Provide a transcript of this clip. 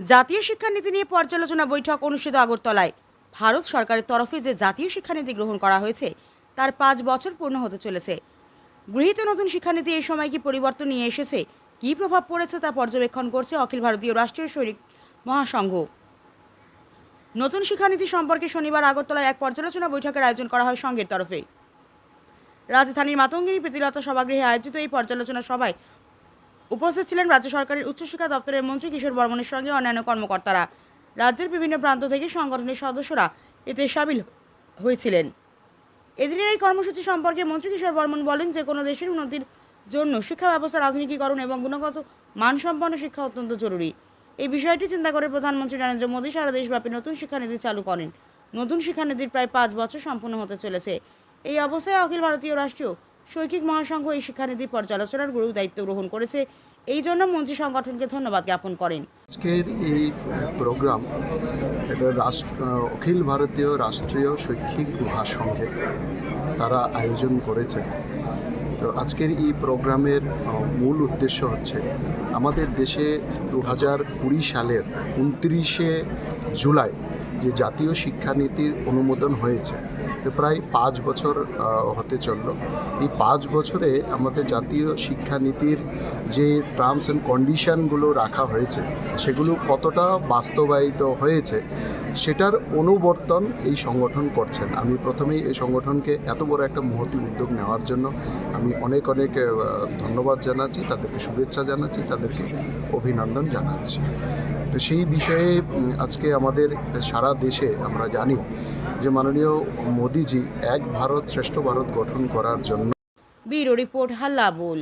জাতীয় শিক্ষানীতি নিয়ে পর্যালোচনা বৈঠক অনুষ্ঠিত আগরতলায়। ভারত সরকারের তরফে যে জাতীয় শিক্ষানীতি গ্রহণ করা হয়েছে, তার পাঁচ বছর পূর্ণ হতে চলেছে। গৃহীত নতুন শিক্ষানীতি এই সময় কি পরিবর্তন নিয়ে এসেছে? কী প্রভাব পড়েছে তা পর্যবেক্ষণ করছে অখিল ভারতীয় রাষ্ট্রীয় শৈরিক মহাসংঘ। নতুন শিক্ষানীতি সম্পর্কে শনিবার আগরতলায় এক পর্যালোচনা বৈঠকের আয়োজন করা হয় সংঘের তরফে। রাজধানীর মাতঙ্গিনী প্রীতিলতা সভাগৃহে আয়োজিত এই পর্যালোচনা সভায় উপস্থিত ছিলেন রাজ্য সরকারের উচ্চশিক্ষা দপ্তরের মন্ত্রী কিশোর বর্মনের সঙ্গে অন্যান্য কর্মকর্তারা। রাজ্যের বিভিন্ন প্রান্ত থেকে সংগঠনের সদস্যরা এতে সামিল হয়েছিলেন। এদিনের এই কর্মসূচি সম্পর্কে মন্ত্রী কিশোর বর্মন বলেন যে, কোনো দেশের উন্নতির জন্য শিক্ষা ব্যবস্থার আধুনিকীকরণ এবং গুণগত মানসম্পন্ন শিক্ষা অত্যন্ত জরুরি। এই বিষয়টি চিন্তা করে প্রধানমন্ত্রী নরেন্দ্র মোদী সারা দেশব্যাপী নতুন শিক্ষানীতি চালু করেন। নতুন শিক্ষানীতির প্রায় পাঁচ বছর সম্পূর্ণ হতে চলেছে। এই অবস্থায় অখিল ভারতীয় রাষ্ট্রীয় শৈক্ষিক মহাসংঘ এই শিক্ষানীতি পর্যালোচনার গুরু দায়িত্ব গ্রহণ করেছে। এই জন্য মন্ত্রী সংগঠনকে ধন্যবাদ জ্ঞাপন করেন। আজকের এই প্রোগ্রাম এটা রাষ্ট্র অখিল ভারতীয় রাষ্ট্রীয় শৈক্ষিক মহাসংঘে তারা আয়োজন করেছে। তো আজকের এই প্রোগ্রামের মূল উদ্দেশ্য হচ্ছে আমাদের দেশে দু হাজার কুড়ি সালের উনত্রিশে জুলাই যে জাতীয় শিক্ষানীতির অনুমোদন হয়েছে প্রায় পাঁচ বছর হতে চলল। এই পাঁচ বছরে আমাদের জাতীয় শিক্ষানীতির যে টার্মস অ্যান্ড কন্ডিশনগুলো রাখা হয়েছে, সেগুলো কতটা বাস্তবায়িত হয়েছে, সেটার অনুবর্তন এই সংগঠন করছেন আমি প্রথমেই এই সংগঠনকে এত বড় একটা মহতি উদ্যোগ নেওয়ার জন্য আমি অনেক অনেক ধন্যবাদ জানাচ্ছি, তাদেরকে শুভেচ্ছা জানাচ্ছি, তাদেরকে অভিনন্দন জানাচ্ছি। তো সেই বিষয়ে আজকে আমাদের সারা দেশে আমরা জানি যে মাননীয় মোদিজি এক ভারত শ্রেষ্ঠ ভারত গঠন করার জন্য ব্যুরো রিপোর্ট হাল্লা বোল